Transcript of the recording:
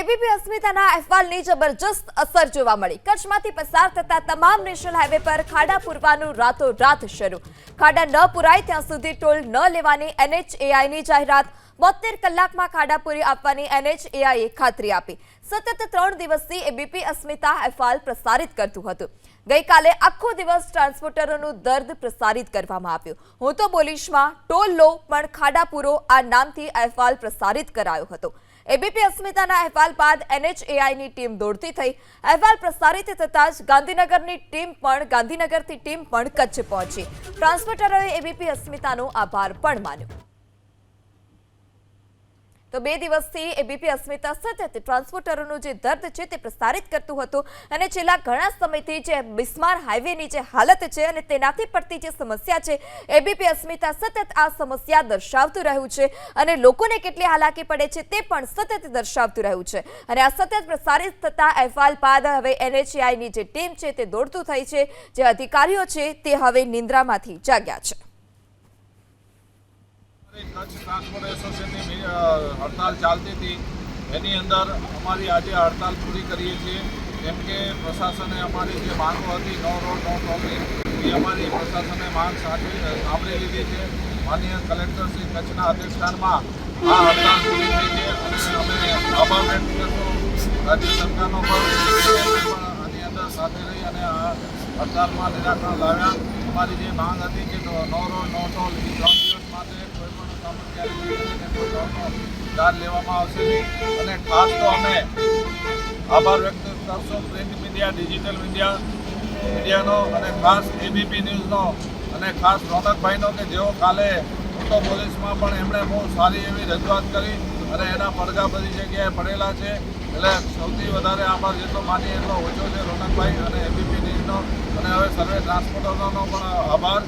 ABP અસ્મિતાના અહેવાલની જબરજસ્ત અસર જોવા મળી. કચ્છમાંથી પસાર થતા તમામ નેશનલ હાઈવે પર ખાડા પૂરવાનું રાતોરાત શરૂ. ખાડા ન પુરાય ત્યાં સુધી ટોલ ન લેવાની એનએચએઆઈની જાહેરાત બોતેર કલાકમાં ખાડા પૂરી આપવાની એનએચએઆઈએ ખાતરી આપી. સતત ત્રણ દિવસથી એબીપી અસ્મિતા અહેવાલ પ્રસારિત કરતું હતું. ગઈકાલે આખો દિવસ ટ્રાન્સપોર્ટરોનું દર્દ પ્રસારિત કરવામાં આવ્યું. હું તો બોલીશમાં ટોલ લો પણ ખાડા પૂરો આ નામથી અહેવાલ પ્રસારિત કરાયો હતો. એબીપી અસ્મિતાના અહેવાલ બાદ એનએચએઆઈની ટીમ દોડતી થઈ. અહેવાલ પ્રસારિત થતાં જ ગાંધીનગરની ટીમ પણ ગાંધીનગરથી ટીમ પણ કચ્છ પહોંચી. ટ્રાન્સપોર્ટરોએ એબીપી અસ્મિતાનો આભાર પણ માન્યો. તો બે દિવસથી એબીપી અસ્મિતા સતત ટ્રાન્સપોર્ટરોનું જે દર્દ છે તે પ્રસારિત કરતું હતું અને છેલ્લા ઘણા સમયથી જે બિસ્માર હાઈવેની જે હાલત છે અને તેનાથી પડતી જે સમસ્યા છે એબીપી અસ્મિતા સતત આ સમસ્યા દર્શાવતું રહ્યું છે અને લોકોને કેટલી હાલાકી પડે છે તે પણ સતત દર્શાવતું રહ્યું છે. અને આ સતત પ્રસારિત થતા અહેવાલ બાદ હવે એનએચઆઈની જે ટીમ છે તે દોડતું થઈ છે. જે અધિકારીઓ છે તે હવે નિંદ્રામાંથી જાગ્યા છે. કચ્છ ટ્રાન્સપોર્ટ એસોસિએશનની હડતાલ ચાલતી હતી. એની અંદર અમારી આજે હડતાલ પૂરી કરીએ છીએ. કેમ કે પ્રશાસને અમારી જે માંગો હતી, નો રોડ, નો ટોલિંગ એ અમારી પ્રશાસને માંગ સાથે સાંભળી લીધી છે. માનનીય કલેક્ટર શ્રી કચ્છના અધ્યક્ષસ્થાનમાં આ હડતાલ પૂરી થઈ છે અને અમે આભાર રાજ્ય સરકારનો પણ આની અંદર સાથે રહી અને આ હડતાલમાં નિરાકરણ લાવ્યા. અમારી જે માંગ હતી કે નો રોડ, નો ટોલ, એ ત્રણ માટે કોઈ પણ કોઈ ટોલનો લેવામાં આવશે અને ખાસ તો અમે આભાર વ્યક્ત પ્રિન્ટ મીડિયા, ડિજિટલ મીડિયા, મીડિયાનો અને ખાસ એબીપી ન્યૂઝનો અને ખાસ રોનકભાઈનો કે જેઓ કાલે ઉત્તર પોલીસમાં પણ એમણે બહુ સારી એવી રજૂઆત કરી અને એના પડઘા જગ્યાએ પડેલા છે. એટલે સૌથી વધારે આભાર જેટલો માની એટલો ઓછો છે રોનકભાઈ અને એબીપી ન્યૂઝનો. અને હવે સર્વે ટ્રાન્સપોર્ટરનો પણ આભાર.